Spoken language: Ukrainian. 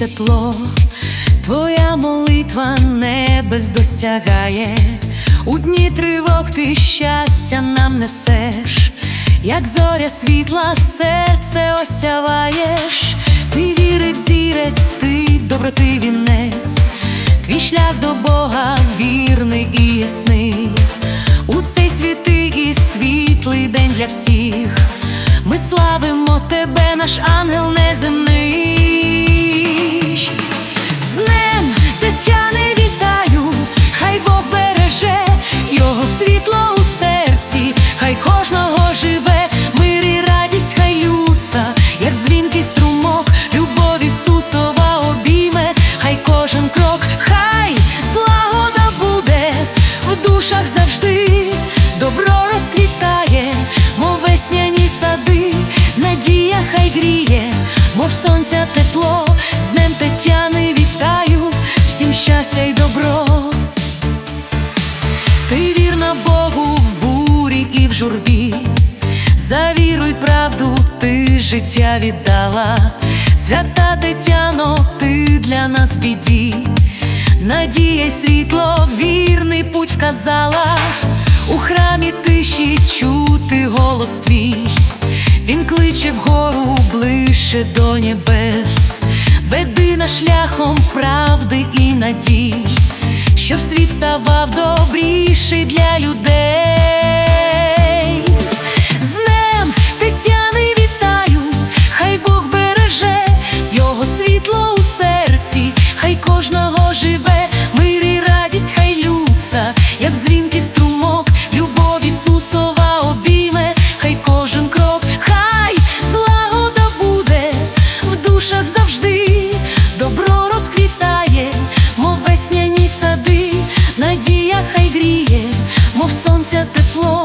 тепло, твоя молитва небес досягає, у дні тривог ти щастя нам несеш, як зоря світла, серце осяваєш, ти віри взірець, ти доброти вінець, твій шлях до Бога вірний і ясний. У цей святий і світлий день для всіх. Славимо тебе, наш ангел неземний. З днем Тетяни вітаю, хай Бог береже його світло у серці, хай кожного живе, мир і радість, хай лються, як дзвінкий струмок, любов Ісусова обійме, хай кожен крок, хай злагода буде в душах завжди, добро розквітає, і в журбі, за віру й правду ти життя віддала, свята Тетяно, ти для нас біді, надія й світло, вірний путь вказала, у храмі тиші чути голос твій, він кличе вгору ближче до небес, веди нас шляхом правди і надій щоб світ ставав добріший для людей. кожного живе, мир і радість хай люкса, як дзвінки струмок, любов Ісусова обійме, хай кожен крок, хай злагода буде, в душах завжди добро розквітає, мов весняні сади, надія хай гріє, мов сонця тепло.